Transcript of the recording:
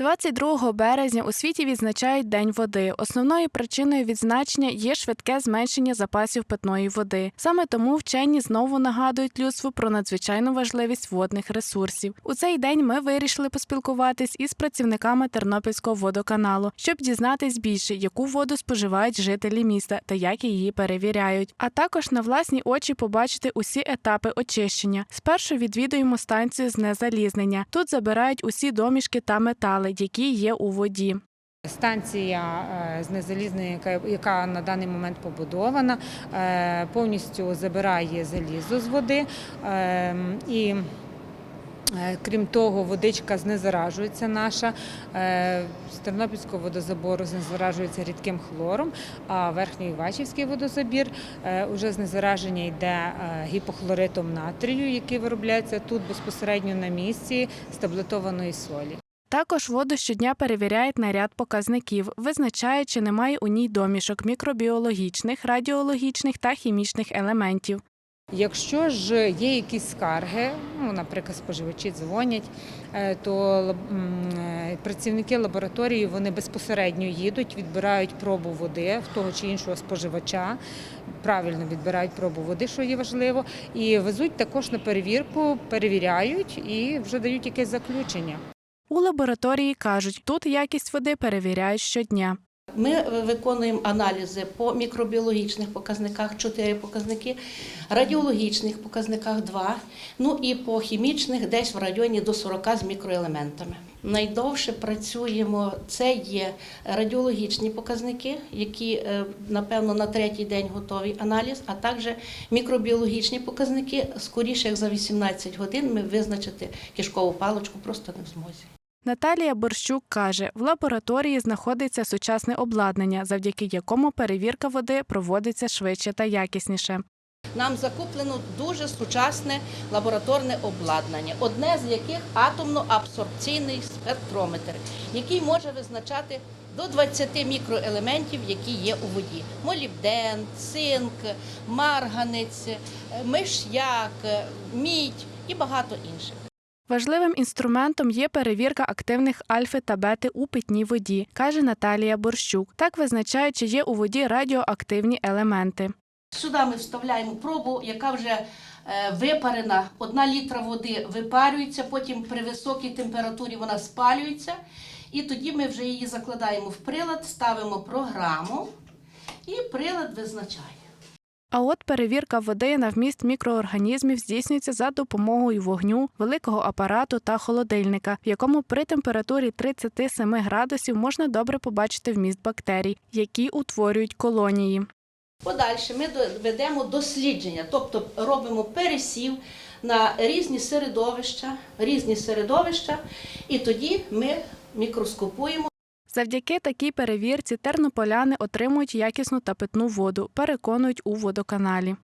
22 березня у світі відзначають День води. Основною причиною відзначення є швидке зменшення запасів питної води. Саме тому вчені знову нагадують людству про надзвичайну важливість водних ресурсів. У цей день ми вирішили поспілкуватись із працівниками Тернопільського водоканалу, щоб дізнатись більше, яку воду споживають жителі міста та як її перевіряють. А також на власні очі побачити усі етапи очищення. Спершу відвідуємо станцію знезалізнення. Тут забирають усі домішки та метали, які є у воді. Станція е, знезалізної, яка, яка на даний момент побудована, е, повністю забирає залізо з води. е, І крім того, водичка знезаражується наша. З Тернопільського водозабору знезаражується рідким хлором, а верхній Вачівський водозабір уже знезараження йде гіпохлоритом натрію, який виробляється тут безпосередньо на місці з таблетованої солі. Також воду щодня перевіряють на ряд показників, визначають, чи немає у ній домішок мікробіологічних, радіологічних та хімічних елементів. Якщо ж є якісь скарги, ну, наприклад, споживачі дзвонять, е, то е, працівники лабораторії вони безпосередньо їдуть, відбирають пробу води в того чи іншого споживача, правильно відбирають пробу води, що є важливо, і везуть також на перевірку, перевіряють і вже дають якесь заключення. У лабораторії кажуть, тут якість води перевіряють щодня. Ми виконуємо аналізи по мікробіологічних показниках 4 показники, радіологічних показниках 2, ну і по хімічних десь в районі до 40 з мікроелементами. Найдовше працюємо це є радіологічні показники, які е, напевно на третій день готовий аналіз, а також мікробіологічні показники. Скоріше як за 18 годин ми визначити кишкову паличку просто не в змозі. Наталія Борщук каже, в лабораторії знаходиться сучасне обладнання, завдяки якому перевірка води проводиться швидше та якісніше. Нам закуплено дуже сучасне лабораторне обладнання, одне з яких атомно-абсорбційний спектрометр, який може визначати до 20 мікроелементів, які є у воді: молібден, цинк, марганець, миш'як, мідь і багато інших. Важливим інструментом є перевірка активних альфи та бети у питній воді, каже Наталія Борщук. Так визначають, чи є у воді радіоактивні елементи. Сюди ми вставляємо пробу, яка вже е, випарена. Одна літра води випарюється, потім при високій температурі вона спалюється. І тоді ми вже її закладаємо в прилад, ставимо програму, і прилад визначає. А от перевірка води на вміст мікроорганізмів здійснюється за допомогою вогню, великого апарату та холодильника, в якому при температурі 37 градусів можна добре побачити вміст бактерій, які утворюють колонії. Подальше ми ведемо дослідження, тобто робимо пересів на різні середовища, різні середовища, і тоді ми мікроскопуємо. Завдяки такій перевірці тернополяни отримують якісну та питну воду, переконують у водоканалі.